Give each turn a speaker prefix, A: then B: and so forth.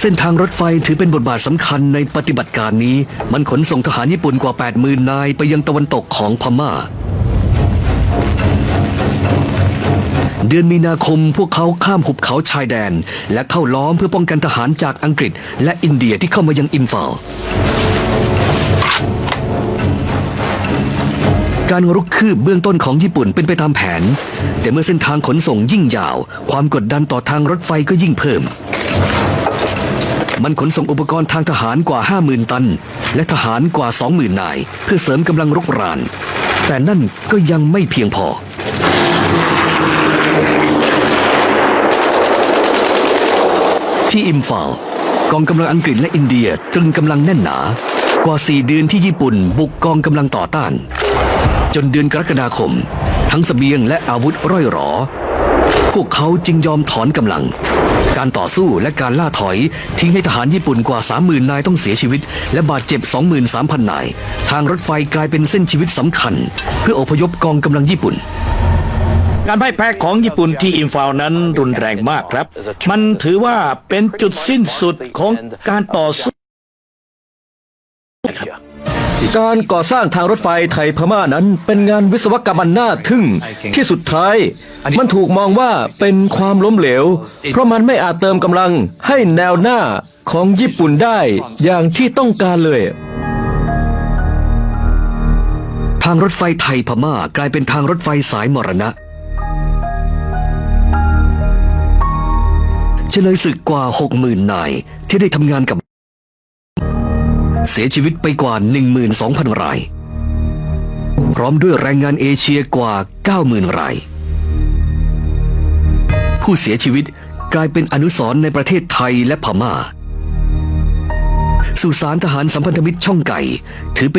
A: เส้นทางรถไฟถือเป็นบทบาทสำคัญในปฏิบัติการนี้ มันขนส่งทหารญี่ปุ่นกว่า 80,000 นายไปยังตะวันตกของพม่า เดือนมีนาคมพวกเขาข้ามหุบเขาชายแดน และเข้าล้อมเพื่อป้องกันทหารจากอังกฤษ และอินเดียที่เข้ามายังอิมฟาลการรุกคืบเบื้องต้นของญี่ปุ่นเป็นไปตามแผน แต่เมื่อเส้นทางขนส่งยิ่งยาว ความกดดันต่อทางรถไฟก็ยิ่งเพิ่ม มันขนส่งอุปกรณ์ทางทหารกว่า 50,000 ตัน และทหารกว่า 20,000 นาย เพื่อเสริมกำลังรุกราน แต่นั่นก็ยังไม่เพียงพอ ที่อิมฟาลกองกำลังอังกฤษและอินเดียตรึงกำลังแน่นหนากว่า 4 เดือนที่ญี่ปุ่นบุกกองกำลังต่อต้าน จนเดือนกรกฎาคม ทั้งสเสบียงและอาวุธร่อยหรอ พวกเขาจึงยอมถอนกำลัง การต่อสู้และการล่าถอย ทิ้งให้ทหารญี่ปุ่นกว่า 30,000 นายต้องเสียชีวิต และบาดเจ็บ 23,000 นาย ทางรถไฟกลายเป็นเส้นชีวิตสำคัญ เพื่ออพยพกองกำลังญี่ปุ่น
B: การพ่ายแพ้ของญี่ปุ่นที่อิมฟาวนั้นรุนแรงมากครับ มันถือว่าเป็นจุดสิ้นสุดของการต่อสู้
C: การก่อสร้างทางรถไฟไทยพม่านั้น เป็นงานวิศวกรรมอันน่าทึ่ง ที่สุดท้าย มันถูกมองว่าเป็นความล้มเหลว เพราะมันไม่อาจเติมกำลังให้แนวหน้าของญี่ปุ่นได้อย่างที่ต้องการเลย
A: ทางรถไฟไทยพม่ากลายเป็นทางรถไฟสายมรณะเฉลยศึกกว่า 60,000นายที่ได้ทำงานกับ เสียชีวิตไปกว่า 12,000 ราย พร้อมด้วยแรงงานเอเชียกว่า 90,000 ราย ผู้เสียชีวิตกลายเป็นอนุสรณ์ในประเทศไทยและพม่า สุสานทหารสัมพันธมิตรช่องไก่ถือเป็น